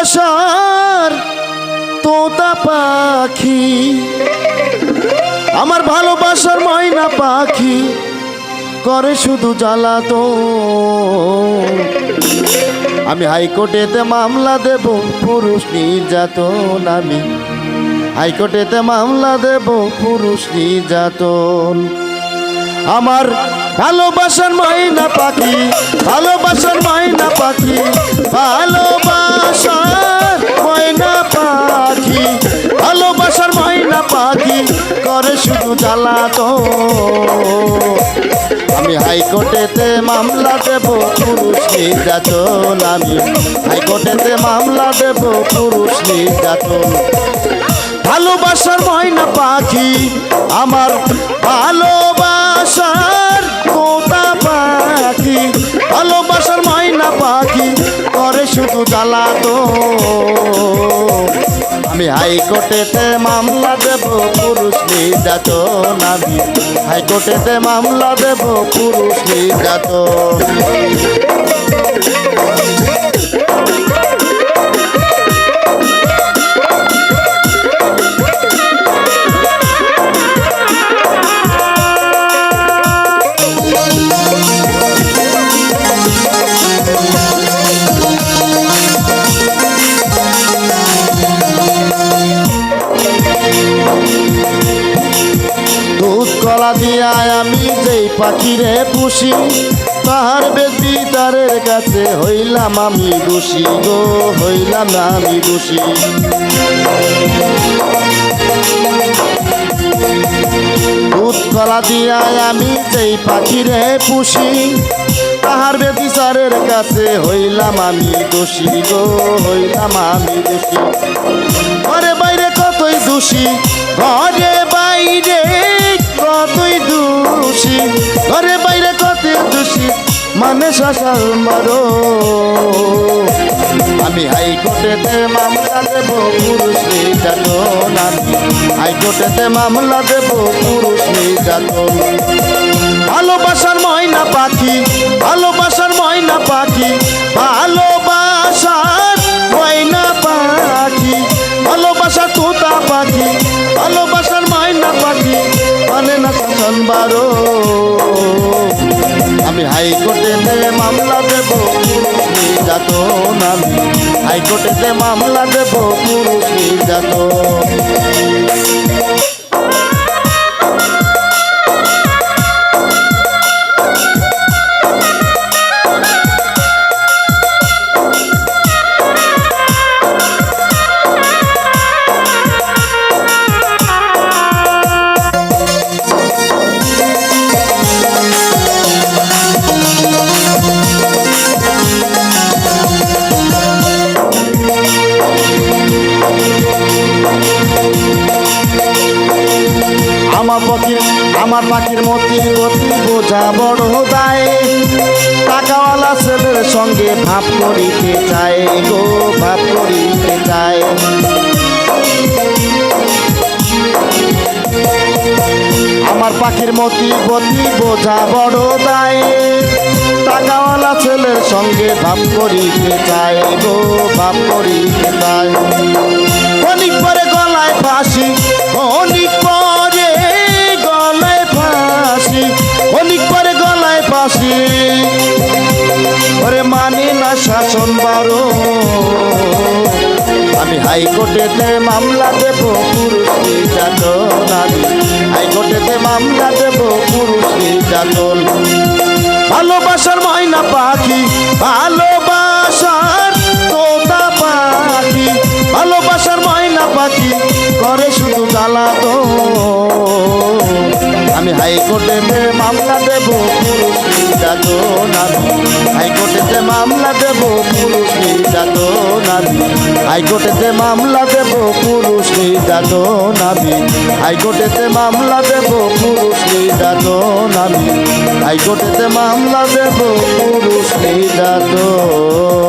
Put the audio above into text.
ভালোবাসার তোতা পাখি, আমার ভালোবাসার ময়না পাখি করে শুধু জ্বালা তো। আমি হাইকোর্টেতে মামলা দেব, পুরুষ নির্যাতন আমি। হাইকোর্টেতে মামলা দেব, পুরুষ নির্যাতন। আমার ভালোবাসার ময়না পাখি করে শুধু জ্বালা তো। আমি হাইকোর্টেতে মামলা দেব, পুরুষ নির্যাতন। আমি হাইকোর্টেতে মামলা দেব, পুরুষ নির্যাতন। ভালোবাসার ময়না পাখি আমার, ভালোবাসার তোতা পাখি। ভালোবাসার ময়না পাখি করে শুধু জ্বালা তো। আমি হাইকোর্টেতে মামলা দেব পুরুষ নির্যাতন আমি। হাইকোর্টেতে মামলা দেব পুরুষ নির্যাতন। যেই পাখিরে পুষি, তাহার বেদি তারের কাছে হইলাম আমি দোষী গো, হইলাম আমি দোষী। দুধ কলা দিয়া আমি যেই পাখিরে পুষি, তাহার বেবিচারের কাছে হইলাম আমি দোষী গো, হইলাম আমি দোষী। ঘরে বাইরে কতই দোষী, ঘরে মানে শাসাল মারো। আমি হাইকোর্টেতে মামলা দেব, পুরুষ নির্যাতন। আমি হাইকোর্টেতে মামলা দেব, পুরুষ নির্যাতন। ভালোবাসার ময়না পাখি, ভালোবাসার ময়না পাখি, ভালোবাসার ময়না পাখি, ভালোবাসার তোতা পাখি, ভালোবাসার ময়না পাখি মানে না শাসন বারো আমি হাইকোর্টেতে মামলা দেব যাত আমি। হাইকোর্টেতে মামলা দেব পুরুষ নির্যাতন। আমার পাখির আমার পাখির মতি গতি বোঝা বড় দায়। টাকাওয়ালা ছেলের সঙ্গে ভাব করিতে চায় গো, ভাব করিতে চায়। আমার পাখির মতি গতি বোঝা বড় দায়। টাকাওয়ালা ছেলের সঙ্গে ভাব করিতে চায় গো, ভাব করিতে চায়। অনেক পরে গলায় ফাঁসি, অনেক পরে গলায় ওরে মানে না শাসন বারো। আমি হাইকোর্টেতে মামলা দেব, পুরুষ নির্যাতন আমি হাইকোর্টেতে মামলা দেব, পুরুষ নির্যাতন। ভালোবাসার ময়না পাখি, ভালোবাসার তোতা পাখি। ভালোবাসার ময়না পাখি করে শুধু জ্বালা তো আমি হাইকোর্টেতে মামলা দেব, পুরুষ নির্যাতন আমি হাইকোর্টেতে মামলা দেব, পুরুষ নির্যাতন আমি হাইকোর্টেতে মামলা দেব, পুরুষ নির্যাতন আমি হাইকোর্টেতে মামলা দেব, পুরুষ নির্যাতন আমি হাইকোর্টেতে মামলা দেব, পুরুষ নির্যাতন।